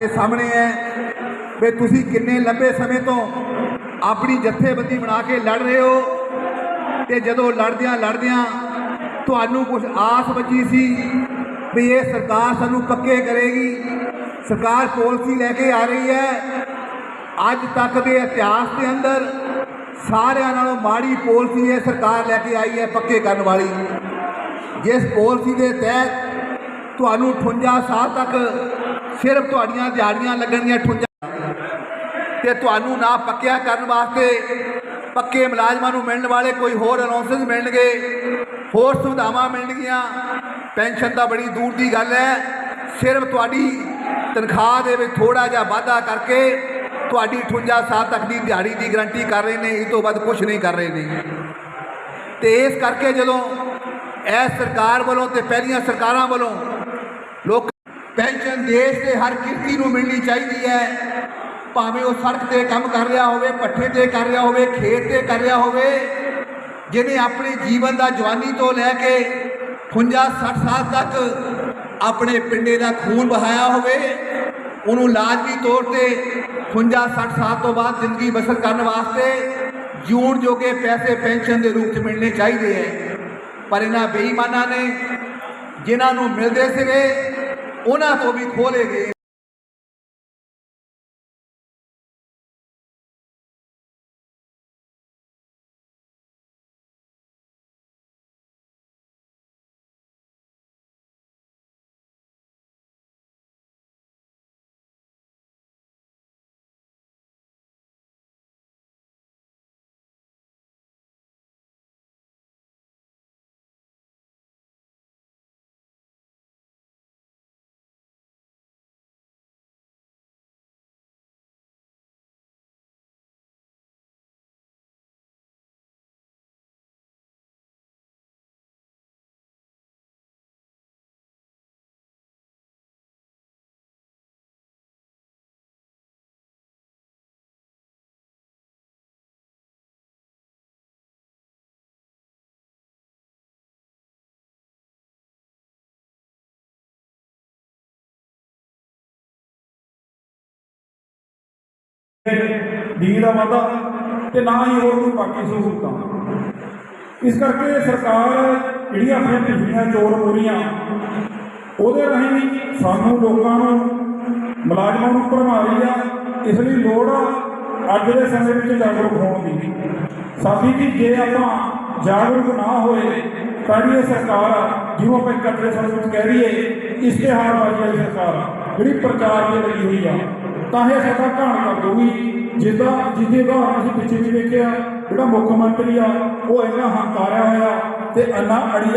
ਸਾਹਮਣੇ ਹੈ ਵੀ ਤੁਸੀਂ ਕਿੰਨੇ ਲੰਬੇ ਸਮੇਂ ਤੋਂ ਆਪਣੀ ਜਥੇਬੰਦੀ ਬਣਾ ਕੇ ਲੜ ਰਹੇ ਹੋ ਤੇ ਜਦੋਂ ਲੜਦਿਆਂ ਲੜਦਿਆਂ ਤੁਹਾਨੂੰ ਕੁਝ ਆਸ ਬਚੀ ਸੀ ਵੀ ਇਹ ਸਰਕਾਰ ਸਾਨੂੰ ਪੱਕੇ ਕਰੇਗੀ? ਸਰਕਾਰ ਪਾਲਿਸੀ ਲੈ ਕੇ ਆ ਰਹੀ ਹੈ। ਅੱਜ ਤੱਕ ਦੇ ਇਤਿਹਾਸ ਦੇ ਅੰਦਰ ਸਾਰਿਆਂ ਨਾਲੋਂ ਮਾੜੀ ਪਾਲਿਸੀ ਇਹ ਸਰਕਾਰ ਲੈ ਕੇ ਆਈ ਹੈ ਪੱਕੇ ਕਰਨ ਵਾਲੀ। ਜਿਸ ਪਾਲਿਸੀ ਦੇ ਤਹਿਤ ਤੁਹਾਨੂੰ 58 ਸਾਲ ਤੱਕ ਸਿਰਫ ਤੁਹਾਡੀਆਂ ਦਿਹਾੜੀਆਂ ਲੱਗਣਗੀਆਂ 58 ਤੇ ਤੁਹਾਨੂੰ ਨਾ ਪੱਕਿਆ ਕਰਨ ਵਾਸਤੇ ਪੱਕੇ ਮੁਲਾਜ਼ਮਾਂ ਨੂੰ ਮਿਲਣ ਵਾਲੇ ਕੋਈ ਹੋਰ ਅਨਾਉਂਸਸ ਮਿਲਣਗੇ, ਹੋਰ ਸੁਵਿਧਾਵਾਂ ਮਿਲਣਗੀਆਂ। ਪੈਨਸ਼ਨ ਤਾਂ ਬੜੀ ਦੂਰ ਦੀ ਗੱਲ ਹੈ। ਸਿਰਫ ਤੁਹਾਡੀ ਤਨਖਾਹ ਦੇ ਵਿੱਚ ਥੋੜਾ ਜਿਹਾ ਵਾਧਾ ਕਰਕੇ ਤੁਹਾਡੀ 58 ਸਾਲ ਤੱਕ ਦੀ ਦਿਹਾੜੀ ਦੀ ਗਾਰੰਟੀ ਕਰ ਰਹੇ ਨੇ, ਇਹ ਤੋਂ ਵੱਧ ਕੁਝ ਨਹੀਂ ਕਰ ਰਹੇ ਨੇ। ਤੇ ਇਸ ਕਰਕੇ ਜਦੋਂ ਇਸ ਸਰਕਾਰ ਵੱਲੋਂ ਤੇ ਪਹਿਲੀਆਂ ਸਰਕਾਰਾਂ ਵੱਲੋਂ ਲੋਕ ਪੈਨਸ਼ਨ ਦੇਸ਼ ਦੇ ਹਰ ਕਿਰਤੀ ਨੂੰ ਮਿਲਣੀ ਚਾਹੀਦੀ ਹੈ। ਭਾਵੇਂ ਉਹ ਸੜਕ ਤੇ ਕੰਮ ਕਰ ਰਿਹਾ ਹੋਵੇ, ਪੱਠੇ ਤੇ ਕਰ ਰਿਹਾ ਹੋਵੇ, ਖੇਤ ਤੇ ਕਰ ਰਿਹਾ ਹੋਵੇ, ਜਿਹਨੇ ਆਪਣੇ ਜੀਵਨ ਦਾ ਜਵਾਨੀ ਤੋਂ ਲੈ ਕੇ 50 60 ਸਾਲ ਤੱਕ ਆਪਣੇ ਪਿੰਡੇ ਦਾ ਖੂਨ ਬਹਾਇਆ ਹੋਵੇ, ਉਹਨੂੰ ਲਾਜ਼ਮੀ ਤੌਰ ਤੇ 50 60 ਸਾਲ ਤੋਂ ਬਾਅਦ ਜ਼ਿੰਦਗੀ ਬਸਰ ਕਰਨ ਵਾਸਤੇ ਜੂਣ ਜੋਗੇ ਪੈਸੇ ਪੈਨਸ਼ਨ ਦੇ ਰੂਪ 'ਚ ਮਿਲਣੇ ਚਾਹੀਦੇ ਹੈ। ਪਰ ਇਹਨਾਂ ਬੇਈਮਾਨਾਂ ਨੇ, ਜਿਨ੍ਹਾਂ ਨੂੰ ਮਿਲਦੇ ਸੀਗੇ ਉਹਨਾਂ ਤੋਂ ਵੀ ਖੋਲੇ ਡੀ ਦਾ ਵਾਧਾ ਤੇ ਨਾ ਹੀ ਹੋਰ ਕੋਈ ਬਾਕੀ ਸਹੂਲਤਾਂ। ਇਸ ਕਰਕੇ ਸਰਕਾਰ ਜਿਹੜੀਆਂ ਆਪਣੀਆਂ ਪਿਛਲੀਆਂ ਚੋਰ ਮੋਰੀਆਂ, ਉਹਦੇ ਰਾਹੀਂ ਸਾਨੂੰ ਲੋਕਾਂ ਨੂੰ, ਮੁਲਾਜ਼ਮਾਂ ਨੂੰ ਭਰਮਾ ਰਹੀ ਆ। ਇਸ ਲਈ ਲੋੜ ਆ ਅੱਜ ਦੇ ਸਮੇਂ ਵਿੱਚ ਜਾਗਰੂਕ ਹੋਣ ਦੀ। ਸਾਥੀ ਜੀ, ਜੇ ਆਪਾਂ ਜਾਗਰੂਕ ਨਾ ਹੋਏ, ਤਾਂ ਜਿਹੜੀ ਇਹ ਸਰਕਾਰ ਆ ਜਿਹਨੂੰ ਆਪਾਂ ਇਕੱਠੇ ਸਮੇਂ ਵਿੱਚ ਕਹਿ ਰਹੀਏ, ਇਸ਼ਤਿਹਾਰਬਾਜ਼ੀ ਵਾਲੀ ਸਰਕਾਰ ਜਿਹੜੀ ਪ੍ਰਚਾਰ ਦੀ ਲੱਗੀ ਹੋਈ ਆ। ਤਾਂ ਇਹ ਸਾਡਾ ਘਾਣ ਕਰ ਦਊਗੀ ਜਿੱਦਾਂ ਜਿਹਦੇ ਉਦਾਹਰਨ ਅਸੀਂ ਪਿੱਛੇ ਵੀ ਵੇਖਿਆ, ਜਿਹੜਾ ਮੁੱਖ ਮੰਤਰੀ ਆ, ਉਹ ਇੰਨਾ ਹੰਕਾਰਿਆ ਹੋਇਆ ਤੇ ਅੰਨਾ ਅੜੀ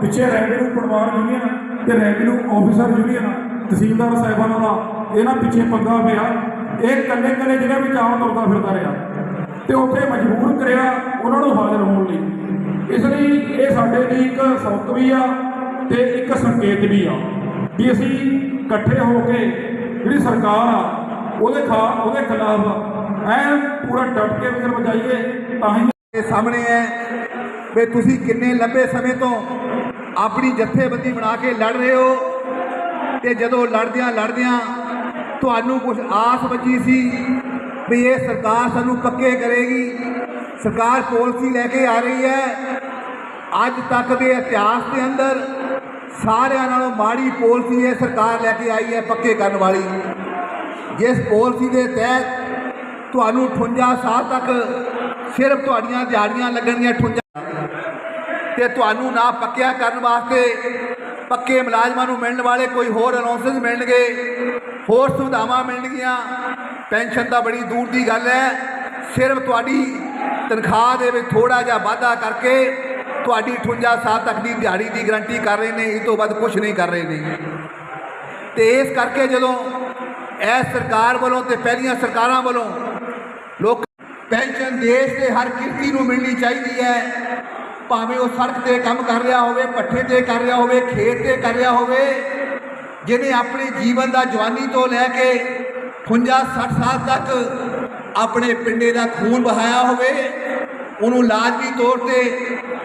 ਪਿੱਛੇ ਰੈਵਨਿਊ ਪਟਵਾਰ ਯੂਨੀਅਨ ਤੇ ਰੈਵਨਿਊ ਆਫੀਸਰ ਯੂਨੀਅਨ ਤਹਿਸੀਲਦਾਰ ਸਾਹਿਬਾਨਾਂ ਦਾ, ਇਹਨਾਂ ਪਿੱਛੇ ਪੰਗਾ ਪਿਆ। ਇਹ ਕੱਲੇ ਕੱਲੇ ਜਿਹੜਾ ਵੀ ਆਮ ਤੁਰਦਾ ਫਿਰਦਾ ਰਿਹਾ, ਤੇ ਉੱਥੇ ਮਜਬੂਰ ਕਰਿਆ ਉਹਨਾਂ ਨੂੰ ਹਾਜ਼ਰ ਹੋਣ ਲਈ। ਇਸ ਲਈ ਇਹ ਸਾਡੇ ਲਈ ਇੱਕ ਸਬਕ ਵੀ ਆ ਤੇ ਇੱਕ ਸੰਕੇਤ ਵੀ ਆ, ਵੀ ਅਸੀਂ ਇਕੱਠੇ ਹੋ ਕੇ ਜਿਹੜੀ ਸਰਕਾਰ ਆ ਉਹਦੇ ਖਾ, ਉਹਦੇ ਖਿਲਾਫ ਐਨ ਪੂਰਾ ਡਟ ਕੇ ਵਿਗਰ ਵਜਾਈਏ ਤਾਂ ਹੀ ਦੇ ਸਾਹਮਣੇ ਹੈ ਵੀ ਤੁਸੀਂ ਕਿੰਨੇ ਲੰਬੇ ਸਮੇਂ ਤੋਂ ਆਪਣੀ ਜਥੇਬੰਦੀ ਬਣਾ ਕੇ ਲੜ ਰਹੇ ਹੋ ਤੇ ਜਦੋਂ ਲੜਦਿਆਂ ਲੜਦਿਆਂ ਤੁਹਾਨੂੰ ਕੁਝ ਆਸ ਬਚੀ ਸੀ ਵੀ ਇਹ ਸਰਕਾਰ ਸਾਨੂੰ ਪੱਕੇ ਕਰੇਗੀ? ਸਰਕਾਰ ਪਾਲਿਸੀ ਲੈ ਕੇ ਆ ਰਹੀ ਹੈ। ਅੱਜ ਤੱਕ ਦੇ ਇਤਿਹਾਸ ਦੇ ਅੰਦਰ ਸਾਰਿਆਂ ਨਾਲੋਂ ਮਾੜੀ ਪਾਲਿਸੀ ਇਹ ਸਰਕਾਰ ਲੈ ਕੇ ਆਈ ਹੈ ਪੱਕੇ ਕਰਨ ਵਾਲੀ। ਜਿਸ ਪਾਲਿਸੀ ਦੇ ਤਹਿਤ ਤੁਹਾਨੂੰ 58 ਸਾਲ ਤੱਕ ਸਿਰਫ ਤੁਹਾਡੀਆਂ ਦਿਹਾੜੀਆਂ ਲੱਗਣਗੀਆਂ 58 ਤੇ ਤੁਹਾਨੂੰ ਨਾ ਪੱਕਿਆ ਕਰਨ ਵਾਸਤੇ ਪੱਕੇ ਮੁਲਾਜ਼ਮਾਂ ਨੂੰ ਮਿਲਣ ਵਾਲੇ ਕੋਈ ਹੋਰ ਅਨਾਉਂਸਸ ਮਿਲਣਗੇ, ਹੋਰ ਸੁਵਿਧਾਵਾਂ ਮਿਲਣਗੀਆਂ। ਪੈਨਸ਼ਨ ਤਾਂ ਬੜੀ ਦੂਰ ਦੀ ਗੱਲ ਹੈ। ਸਿਰਫ ਤੁਹਾਡੀ ਤਨਖਾਹ ਦੇ ਵਿੱਚ ਥੋੜਾ ਜਿਹਾ ਵਾਧਾ ਕਰਕੇ ਤੁਹਾਡੀ 58 ਸਾਲ ਤੱਕ ਦੀ ਦਿਹਾੜੀ ਦੀ ਗਾਰੰਟੀ ਕਰ ਰਹੇ ਨੇ, ਇਹ ਤੋਂ ਵੱਧ ਕੁਝ ਨਹੀਂ ਕਰ ਰਹੇ ਨੇ। ਤੇ ਇਸ ਕਰਕੇ ਜਦੋਂ ਇਹ ਸਰਕਾਰ ਵੱਲੋਂ ਤੇ ਪਹਿਲੀਆਂ ਸਰਕਾਰਾਂ ਵੱਲੋਂ ਲੋਕ ਪੈਨਸ਼ਨ ਦੇਸ਼ ਦੇ ਹਰ ਕਿਰਤੀ ਨੂੰ ਮਿਲਣੀ ਚਾਹੀਦੀ ਹੈ। ਭਾਵੇਂ ਉਹ ਸੜਕ ਤੇ ਕੰਮ ਕਰ ਰਿਹਾ ਹੋਵੇ, ਪੱਠੇ ਤੇ ਕਰ ਰਿਹਾ ਹੋਵੇ, ਖੇਤ ਤੇ ਕਰ ਰਿਹਾ ਹੋਵੇ, ਜਿਹਨੇ ਆਪਣੇ ਜੀਵਨ ਦਾ ਜਵਾਨੀ ਤੋਂ ਲੈ ਕੇ 50 60 ਸਾਲ ਤੱਕ ਆਪਣੇ ਪਿੰਡੇ ਦਾ ਖੂਨ ਬਹਾਇਆ ਹੋਵੇ, ਉਹਨੂੰ ਲਾਜ਼ਮੀ ਤੌਰ ਤੇ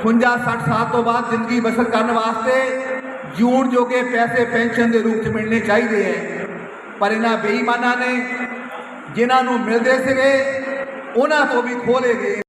50 60 ਸਾਲ ਤੋਂ ਬਾਅਦ ਜ਼ਿੰਦਗੀ ਬਸਰ ਕਰਨ ਵਾਸਤੇ ਜੂਣ ਜੋਗੇ ਪੈਸੇ ਪੈਨਸ਼ਨ ਦੇ ਰੂਪ 'ਚ ਮਿਲਣੇ ਚਾਹੀਦੇ ਹੈ। ਪਰ ਇਹਨਾਂ ਬੇਈਮਾਨਾਂ ਨੇ ਜਿਨ੍ਹਾਂ ਨੂੰ ਮਿਲਦੇ ਸੀਗੇ ਉਹਨਾਂ ਤੋਂ ਵੀ ਖੋਲੇ ਗਏ।